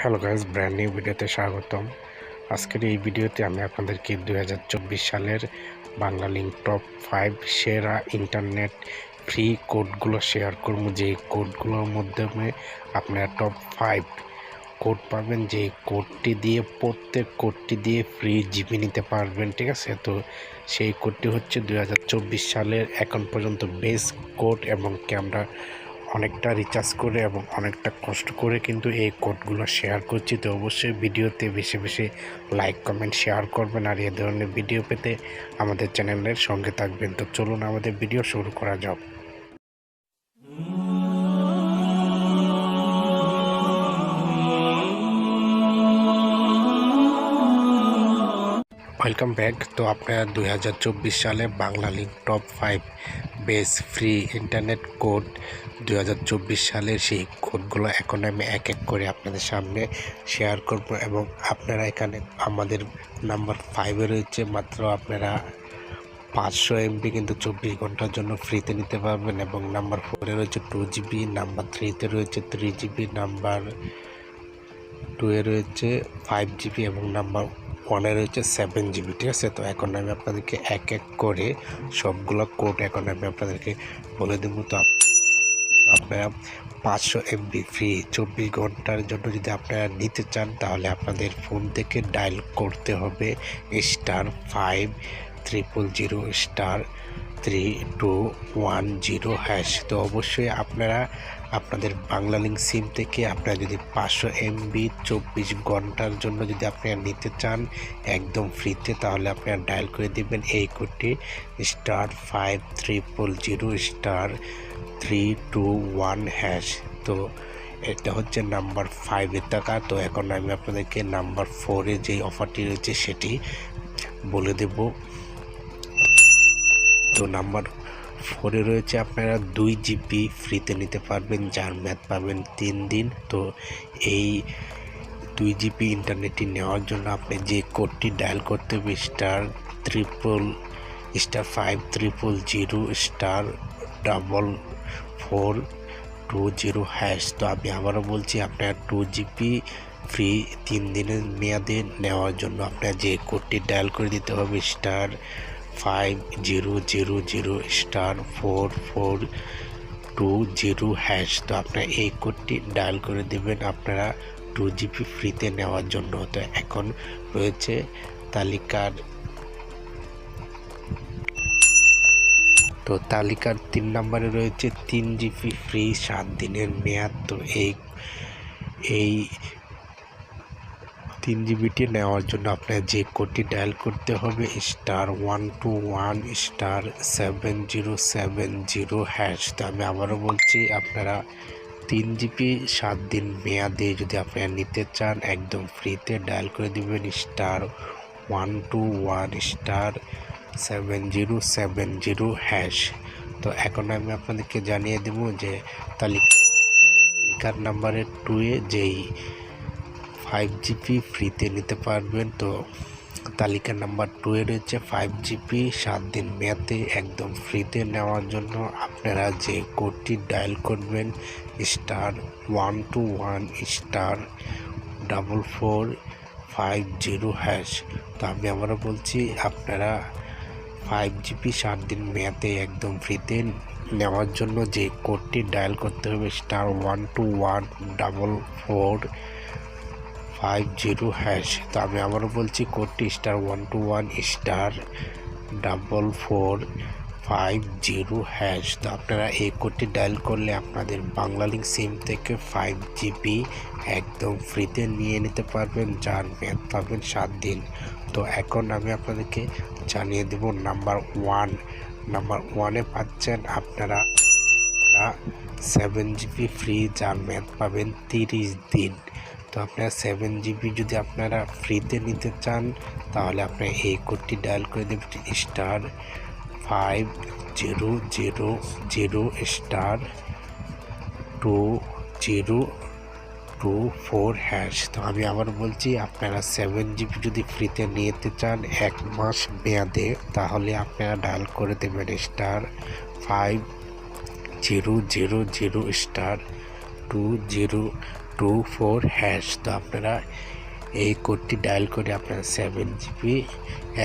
Hello guys brand new ভিডিওতে স্বাগতম। আজকের এই ভিডিওতে আমি আপনাদেরকে দু দুই সালের বাংলা লিঙ্ক টপ ফাইভ সেরা ইন্টারনেট ফ্রি কোডগুলো শেয়ার করব। যে কোডগুলোর মাধ্যমে আপনারা টপ ফাইভ কোড পাবেন, যে কোডটি দিয়ে, প্রত্যেক কোডটি দিয়ে ফ্রি জিবি নিতে পারবেন, ঠিক আছে? তো সেই কোডটি হচ্ছে দু হাজার চব্বিশ সালের এখন পর্যন্ত বেস্ট কোড এবং ক্যামেরা অনেকটা রিচার্জ করে এবং অনেকটা কষ্ট করে কিন্তু এই কোডগুলো শেয়ার করছি। তো অবশ্যই ভিডিওতে বেশি বেশি লাইক কমেন্ট শেয়ার করবেন আর এ ধরনের ভিডিও পেতে আমাদের চ্যানেলের সঙ্গে থাকবেন। তো চলুন আমাদের ভিডিও শুরু করা যাক। ওয়েলকাম ব্যাক তো আপনারা দুই হাজার চব্বিশ সালে Banglalink top five best free internet code দু হাজার চব্বিশ সালের সেই কোডগুলো এখন আমি এক এক করে আপনাদের সামনে শেয়ার করব এবং আপনারা এখানে আমাদের নাম্বার ফাইভে রয়েছে। মাত্র আপনারা পাঁচশো এমবি কিন্তু চব্বিশ ঘণ্টার জন্য ফ্রিতে নিতে পারবেন এবং নাম্বার ফোরে রয়েছে টু জিবি নাম্বার থ্রিতে রয়েছে থ্রি জিবি নাম্বার টুয়ে রয়েছে ফাইভ জিবি এবং নাম্বার ওয়ানে রয়েছে সেভেন জিবি ঠিক আছে? তো এখন আমি আপনাদেরকে এক এক করে সবগুলো কোড এখন আমি আপনাদেরকে বলে দেবো। তো আপনারা পাঁচশো এমবি ফ্রি চব্বিশ ঘণ্টার জন্য যদি আপনারা নিতে চান, তাহলে আপনাদের ফোন থেকে ডায়াল করতে হবে star five triple zero star three two one zero hash তো অবশ্যই আপনারা আপনাদের বাংলা লিঙ্ক সিম থেকে আপনারা যদি পাঁচশো এমবি চব্বিশ ঘণ্টার জন্য যদি আপনারা নিতে চান একদম ফ্রিতে তাহলে আপনারা ডায়াল করে দিবেন। এই কোডটি star five triple zero star three two one hash তো এটা হচ্ছে নাম্বার ফাইভের টাকা। তো এখন আমি আপনাদেরকে নাম্বার ফোরে যে অফারটি রয়েছে সেটি বলে দেব। তো নাম্বার ফোরে রয়েছে আপনারা দুই জিবি ফ্রিতে নিতে পারবেন, যার ম্যাথ পাবেন তিন দিন। তো এই দুই জিবি ইন্টারনেটটি নেওয়ার জন্য আপনি যে কোডটি ডায়াল করতে হবে, star triple, star five triple zero, star double four two zero hash. তো আমি আবারও বলছি, আপনার টু জিবি ফ্রি তিন দিনের মেয়াদে নেওয়ার জন্য আপনার যে কোডটি ডায়াল করে দিতে হবে, star five zero zero zero star four four two zero hash তো আপনার এই কোডটি ডায়াল করে দেবেন, আপনারা টু জিবি ফ্রিতে নেওয়ার জন্য। তো এখন রয়েছে তালিকার তো তালিকার তিন নম্বরে রয়েছে তিন জিবি ফ্রি সাত দিনের মেয়াদ। তো এই এই তিন জিবিটি নেওয়ার জন্য আপনার যে কোডটি ডায়াল করতে হবে star one two one star seven zero seven zero hash তো আমি আবারও বলছি, আপনারা তিন জিবি সাত দিন মেয়াদে যদি আপনারা নিতে চান, একদম ফ্রিতে ডায়াল করে দিবেন star one two one star seven zero seven zero hash তো এখন আমি আপনাদেরকে জানিয়ে দেব যে তালিকার নাম্বারের টুয়ে যেই ফাইভ জিবি ফ্রিতে নিতে পারবেন। তো তালিকা নাম্বার টুয়ে রয়েছে ফাইভ জিবি সাত দিন মেয়াদে একদম ফ্রিতে নেওয়ার জন্য আপনারা যে কোডটি ডায়াল করবেন star one two one star double four five zero hash তো আমি আবারও বলছি, আপনারা ফাইভ জিবি সাত দিন মেয়াদে একদম ফ্রিতে নেওয়ার জন্য যে কোডটি ডায়াল করতে হবে star one two one double four five zero hash তো আমি আবারও বলছি কোডটি star one two one star double four five zero hash তো আপনারা এই কোডটি ডায়াল করলে আপনাদের বাংলা লিঙ্ক সিম থেকে ফাইভ জিবি একদম ফ্রিতে নিয়ে নিতে পারবেন যার মেয়াদ পাবেন সাত দিন। তো এখন আমি আপনাদেরকে জানিয়ে দেব নাম্বার ওয়ান নাম্বার ওয়ানে পাচ্ছেন আপনারা সেভেন জিবি ফ্রি যার মেয়াদ পাবেন তিরিশ দিন। তো আপনারা সেভেন জিবি যদি আপনারা ফ্রিতে নিতে চান, তাহলে আপনার এই কোডটি ডায়াল করে দেবেন star five zero zero zero star two zero two four hash তো আমি আবার বলছি, আপনারা সেভেন জিবি যদি ফ্রিতে নিতে চান এক মাস মেয়াদে, তাহলে আপনারা ডায়াল করে দেবেন star five zero zero zero star two zero two four hash তো আপনারা এই কোডটি ডায়াল করে আপনারা সেভেন জিবি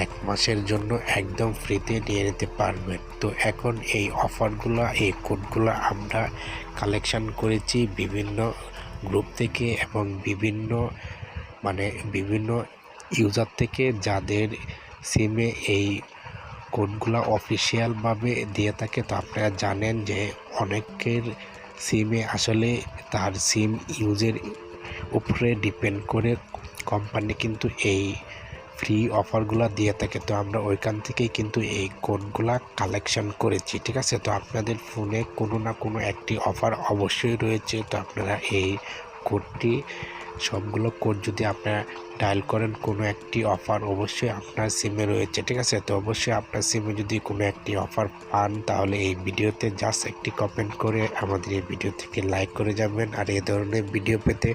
এক মাসের জন্য একদম ফ্রিতে নিয়ে নিতে পারবেন। তো এখন এই অফারগুলো এই কোডগুলো আমরা কালেকশান করেছি বিভিন্ন গ্রুপ থেকে এবং বিভিন্ন মানে বিভিন্ন ইউজার থেকে যাদের সিমে এই কোডগুলো অফিসিয়ালভাবে দিয়ে থাকে। তো আপনারা জানেন যে অনেকের সিমে আসলে তার সিম ইউজের উপরে ডিপেন্ড করে কোম্পানি কিন্তু এই ফ্রি অফারগুলো দিয়ে থাকে। তো আমরা ওইখান থেকেই কিন্তু এই কোডগুলা কালেকশন করেছি, ঠিক আছে? তো আপনাদের ফোনে কোনো না কোনো একটি অফার অবশ্যই রয়েছে। তো আপনারা এই কোডটি সবগুলো কোড যদি আপনারা ডায়াল করেন, কোনো একটি অফার অবশ্যই আপনার সিমে রয়েছে, ঠিক আছে? তো অবশ্যই আপনার সিমে যদি কোনো একটি অফার পান, তাহলে এই ভিডিওতে জাস্ট একটি কমেন্ট করে আমাদের এই ভিডিও থেকে লাইক করে যাবেন। আর এই ধরনের ভিডিও পেতে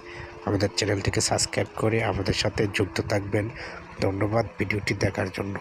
আমাদের চ্যানেলটিকে সাবস্ক্রাইব করে আমাদের সাথে যুক্ত থাকবেন। ধন্যবাদ ভিডিওটি দেখার জন্য।